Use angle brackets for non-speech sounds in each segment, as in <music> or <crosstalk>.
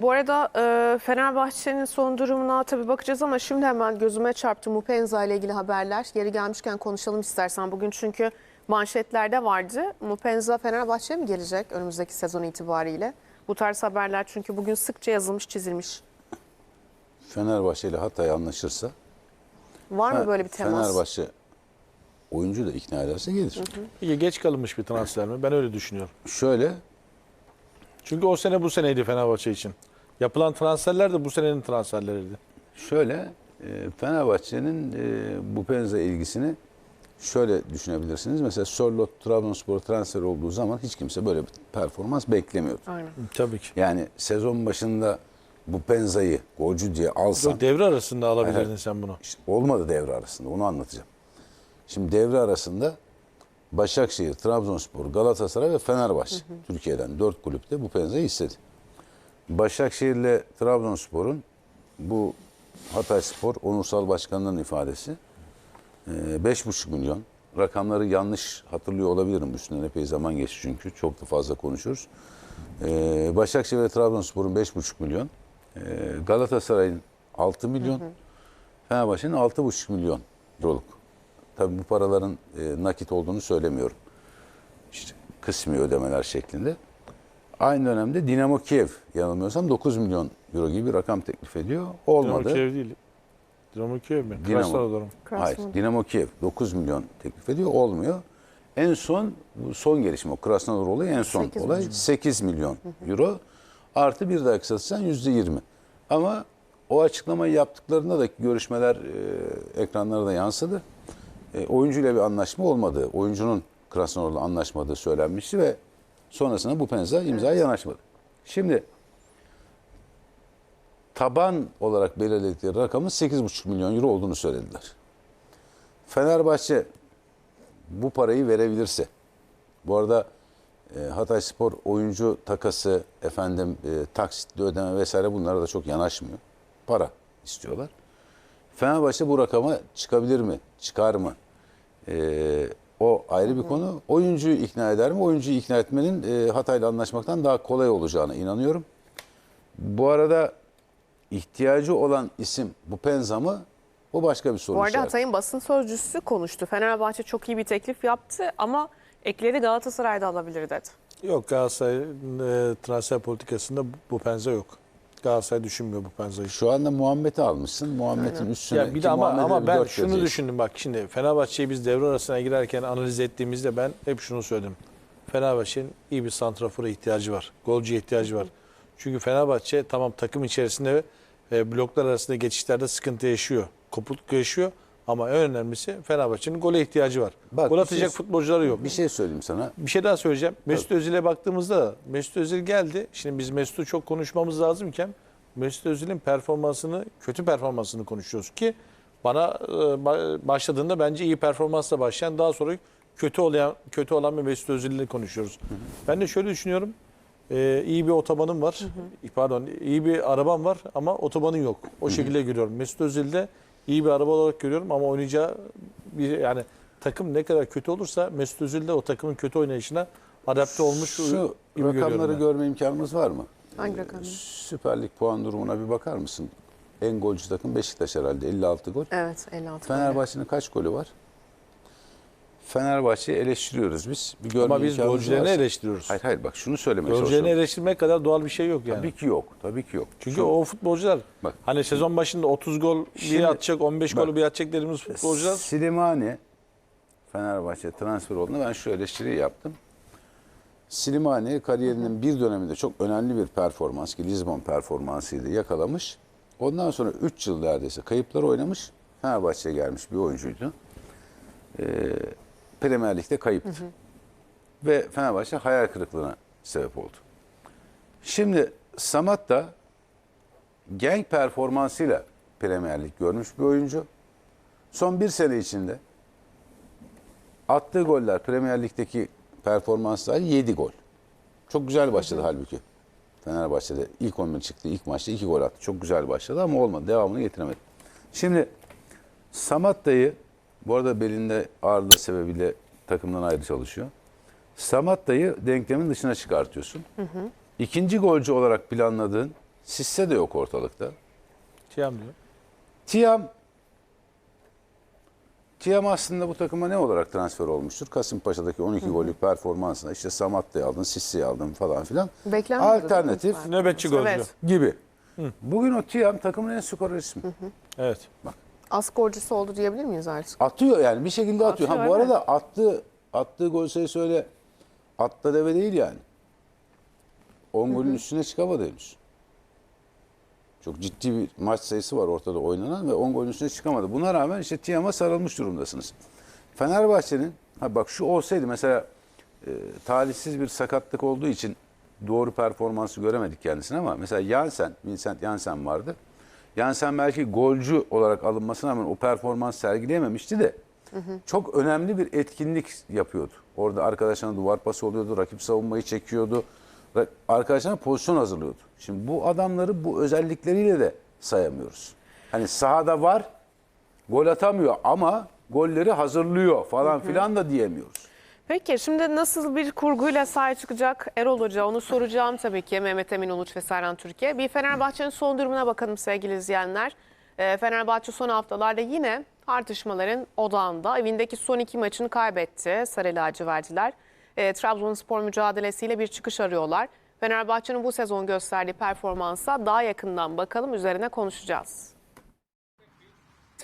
Bu arada e, Fenerbahçe'nin son durumuna tabii bakacağız ama şimdi hemen gözüme çarptı Mupenza ile ilgili haberler. Yeri gelmişken konuşalım istersen bugün çünkü manşetlerde vardı. Mupenza Fenerbahçe'ye mi gelecek önümüzdeki sezon itibariyle? Bu tarz haberler çünkü bugün sıkça yazılmış çizilmiş. Fenerbahçe ile Hatay anlaşırsa Var mı böyle bir temas? Fenerbahçe oyuncu da ikna ederse gelir. Peki geç kalınmış bir transfer mi? Ben öyle düşünüyorum. Şöyle Çünkü o sene bu seneydi Fenerbahçe için. Yapılan transferler de bu senenin transferleriydi. şöyle e, Fenerbahçe'nin e, bu Penza ilgisini şöyle düşünebilirsiniz. Mesela Sörlot Trabzonspor transfer olduğu zaman hiç kimse böyle bir performans beklemiyordu. Aynen. Tabii ki. Yani sezon başında bu Penza'yı golcü diye alsan Yok, devre arasında alabilirdin Evet. sen bunu. İşte olmadı devre arasında onu anlatacağım. Şimdi devre arasında Başakşehir, Trabzonspor, Galatasaray ve Fenerbahçe Türkiye'den dört kulüpte bu Penza'yı istedi. Başakşehir ile Trabzonspor'un bu Hatayspor Onursal Başkanı'nın ifadesi e, 5,5 milyon. Rakamları yanlış hatırlıyor olabilirim. Üstünden epey zaman geçti çünkü. Çok da fazla konuşuruz. E, Başakşehir ve Trabzonspor'un 5,5 milyon. E, Galatasaray'ın 6 milyon. Fenerbahçe'nin 6,5 milyon euroluk. Tabii bu paraların e, nakit olduğunu söylemiyorum. İşte kısmi ödemeler şeklinde. Aynı dönemde Dinamo Kiev yanılmıyorsam 9 milyon euro gibi bir rakam teklif ediyor. Dinamo Olmadı. Kiev değil. Dinamo Kiev mi? Dinamo. Krasnodar'ım. Hayır. Dinamo Kiev 9 milyon teklif ediyor. Olmuyor. En son bu son gelişme o Krasnodar olayı en son Sekiz olay milyon. 8 milyon euro artı bir dahaki satıştan yüzde 20. Ama o açıklamayı yaptıklarında da görüşmeler e, ekranlara da yansıdı. E, oyuncuyla bir anlaşma olmadı. Oyuncunun Krasnodar'la anlaşmadığı söylenmişti ve sonrasında bu penza imzaya yanaşmadı. Şimdi taban olarak belirledikleri rakamın 8,5 milyon euro olduğunu söylediler. Fenerbahçe bu parayı verebilirse, bu arada e, Hatay Spor oyuncu takası, efendim e, taksitli ödeme vesaire bunlara da çok yanaşmıyor. Para istiyorlar. Fenerbahçe bu rakama çıkabilir mi? Çıkar mı? E, o ayrı bir konu. Oyuncuyu ikna eder mi? Oyuncuyu ikna etmenin e, Hatay'la anlaşmaktan daha kolay olacağına inanıyorum. Bu arada ihtiyacı olan isim bu Penza mı? O başka bir soru Bu arada işareti. Hatay'ın basın sözcüsü konuştu. Fenerbahçe çok iyi bir teklif yaptı ama ekleri Galatasaray'da alabilir dedi. Yok Galatasaray'ın e, transfer politikasında bu, bu penza yok. Galatasaray düşünmüyor bu penzayı. Şu anda Muhammed'i almışsın. Muhammed'in üstüne Ya bir de ama, Muhammed'e ama ben şunu vereceksin. düşündüm bak şimdi Fenerbahçe'yi biz devre arasına girerken analiz ettiğimizde ben hep şunu söyledim. Fenerbahçe'nin iyi bir santrafora ihtiyacı var. Golcüye ihtiyacı var. Çünkü Fenerbahçe tamam takım içerisinde e, bloklar arasında geçişlerde sıkıntı yaşıyor. Kopukluk yaşıyor. Ama en önemlisi Fenerbahçe'nin gole ihtiyacı var. Bak, Gol bir atacak şey- futbolcuları yok. Bir şey söyleyeyim sana. Bir şey daha söyleyeceğim. Mesut Özil'e baktığımızda da Mesut Özil geldi. Şimdi biz Mesut'u çok konuşmamız lazımken Mesut Özil'in performansını, kötü performansını konuşuyoruz ki bana e, ba- başladığında bence iyi performansla başlayan daha sonra kötü olan kötü olan bir Mesut Özil'le konuşuyoruz. Ben de şöyle düşünüyorum. E, iyi bir otobanım var. Pardon, iyi bir arabam var ama otobanın yok. O şekilde görüyorum. Mesut Özil'de iyi bir araba olarak görüyorum ama oynayacağı bir yani takım ne kadar kötü olursa Mesut Özil de o takımın kötü oynayışına adapte olmuş Şu gibi rakamları görme imkanımız var mı? Hangi rakamı? Süper Lig puan durumuna bir bakar mısın? En golcü takım Beşiktaş herhalde 56 gol. Evet 56. Fenerbahçe'nin kaç golü var? Fenerbahçe'yi eleştiriyoruz biz. Bir görme Ama biz imkanımız golcülerini varsa- eleştiriyoruz. Hayır hayır bak şunu söylemeye Golcülerini çalışıyorum. eleştirmek kadar doğal bir şey yok yani. Tabii ki yok. Tabii ki yok. Çünkü Şu- o futbolcular Bak. hani sezon başında 30 gol Şimdi- bir atacak, 15 bak. gol bir atacak dediğimiz futbolcular Silimani Fenerbahçe transfer olduğunda ben şu eleştiriyi yaptım. Silimani kariyerinin bir döneminde çok önemli bir performans ki Lisbon performansıydı yakalamış. Ondan sonra 3 yıl neredeyse kayıplar oynamış. Fenerbahçe'ye gelmiş bir oyuncuydu. Ee, Premier Lig'de kayıptı. Ve Fenerbahçe hayal kırıklığına sebep oldu. Şimdi Samat da genk performansıyla Premier Lig görmüş bir oyuncu. Son bir sene içinde attığı goller Premier Lig'deki performanslar 7 gol. Çok güzel başladı halbuki. Fenerbahçe'de ilk 11 çıktı. ilk maçta 2 gol attı. Çok güzel başladı ama olmadı. Devamını getiremedi. Şimdi Samatta'yı bu arada belinde ağırlığı sebebiyle takımdan ayrı çalışıyor. Samatta'yı denklemin dışına çıkartıyorsun. İkinci golcü olarak planladığın Sisse de yok ortalıkta. Tiam diyor. Tiam Tiam aslında bu takıma ne olarak transfer olmuştur? Kasımpaşa'daki 12 gollük performansına işte Samatta'yı aldın, Sissi'yi aldın falan filan. Beklenmiyordu Alternatif? Nöbetçi golcü. Evet. gibi. Bugün o Tiam takımın en skorer ismi. Evet. Az golcüsü oldu diyebilir miyiz artık? Atıyor yani bir şekilde atıyor. Atıyor, ha bu evet. arada attığı attığı gol sayısı öyle atla deve değil yani. 10 golün üstüne çıkamadı henüz. Çok ciddi bir maç sayısı var ortada oynanan ve 10 golün üstüne çıkamadı. Buna rağmen işte Tiam'a sarılmış durumdasınız. Fenerbahçe'nin ha bak şu olsaydı mesela e, talihsiz bir sakatlık olduğu için doğru performansı göremedik kendisine ama mesela Jansen, Vincent Jansen vardı. Jansen belki golcü olarak alınmasına rağmen o performans sergileyememişti de çok önemli bir etkinlik yapıyordu. Orada arkadaşlarına duvar pası oluyordu, rakip savunmayı çekiyordu. Arkadaşlarına pozisyon hazırlıyordu. Şimdi bu adamları bu özellikleriyle de sayamıyoruz. Hani sahada var, gol atamıyor ama golleri hazırlıyor falan filan da diyemiyoruz. Peki şimdi nasıl bir kurguyla sahaya çıkacak Erol Hoca onu soracağım tabii ki Mehmet Emin Uluç ve Serhan Türkiye. Bir Fenerbahçe'nin son durumuna bakalım sevgili izleyenler. Ee, Fenerbahçe son haftalarda yine tartışmaların odağında. Evindeki son iki maçını kaybetti Sarı lacivertiler. Ee, Trabzonspor mücadelesiyle bir çıkış arıyorlar. Fenerbahçe'nin bu sezon gösterdiği performansa daha yakından bakalım üzerine konuşacağız.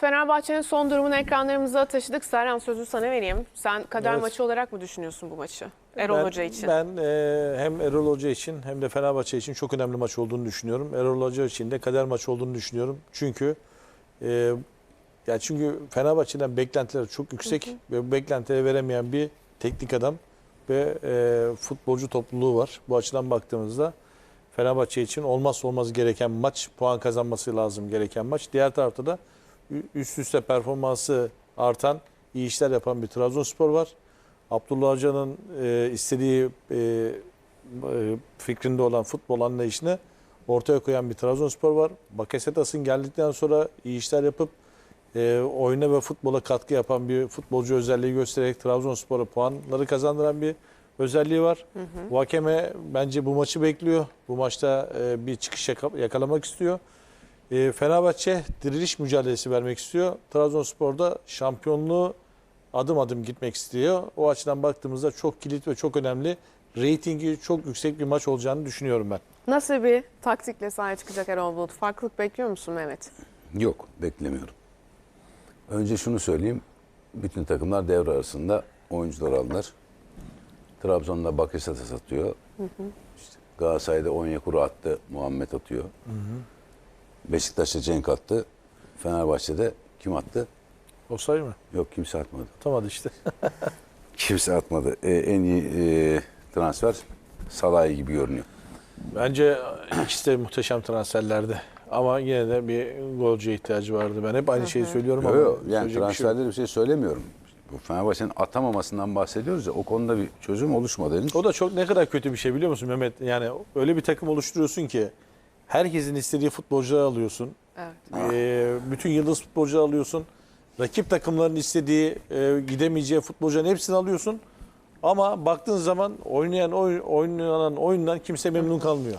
Fenerbahçe'nin son durumunu ekranlarımıza taşıdık. Serhan sözü sana vereyim. Sen kader Evet. maçı olarak mı düşünüyorsun bu maçı? Erol Ben- Hoca için. Ben e, hem Erol Hoca için hem de Fenerbahçe için çok önemli maç olduğunu düşünüyorum. Erol Hoca için de kader maç olduğunu düşünüyorum. Çünkü e, ya çünkü Fenerbahçe'den beklentiler çok yüksek ve bu beklentileri veremeyen bir teknik adam ve e, futbolcu topluluğu var. Bu açıdan baktığımızda Fenerbahçe için olmazsa olmaz gereken maç, puan kazanması lazım gereken maç. Diğer tarafta da üst üste performansı artan, iyi işler yapan bir Trabzonspor var. Abdullah Hoca'nın e, istediği e, e, fikrinde olan futbol anlayışını ortaya koyan bir Trabzonspor var. Bakasetas'ın geldikten sonra iyi işler yapıp e, oyuna ve futbola katkı yapan bir futbolcu özelliği göstererek Trabzonspor'a puanları kazandıran bir özelliği var. Vakeme bence bu maçı bekliyor. Bu maçta e, bir çıkış yaka- yakalamak istiyor. E, Fenerbahçe diriliş mücadelesi vermek istiyor. Trabzonspor'da şampiyonluğu adım adım gitmek istiyor. O açıdan baktığımızda çok kilit ve çok önemli. Ratingi çok yüksek bir maç olacağını düşünüyorum ben. Nasıl bir taktikle sahaya çıkacak Erol Bulut? Farklılık bekliyor musun Mehmet? Yok, beklemiyorum. Önce şunu söyleyeyim. Bütün takımlar devre arasında oyuncular aldılar. Trabzon'da Bakasetas atıyor. İşte Galatasaray'da Onyekuru attı, Muhammed atıyor. Beşiktaş'ta Cenk attı. Fenerbahçe'de kim attı? O sayı mı? Yok kimse atmadı. Atamadı işte. <laughs> Kimse atmadı. Ee, en iyi e, transfer Salah'ı gibi görünüyor. Bence ikisi de muhteşem transferlerdi. Ama yine de bir golcüye ihtiyacı vardı. Ben hep aynı şeyi söylüyorum Yok ama yok yani söyleyecek bir şey bir şey söylemiyorum. Bu Fenerbahçe'nin atamamasından bahsediyoruz ya o konuda bir çözüm oluşmadı henüz. O da çok ne kadar kötü bir şey biliyor musun Mehmet? Yani öyle bir takım oluşturuyorsun ki herkesin istediği futbolcuları alıyorsun. Evet. Ee, bütün yıldız futbolcuları alıyorsun. Rakip takımların istediği, e, gidemeyeceği futbolcuların hepsini alıyorsun. Ama baktığın zaman oynayan oyun, oynanan oyundan kimse memnun kalmıyor.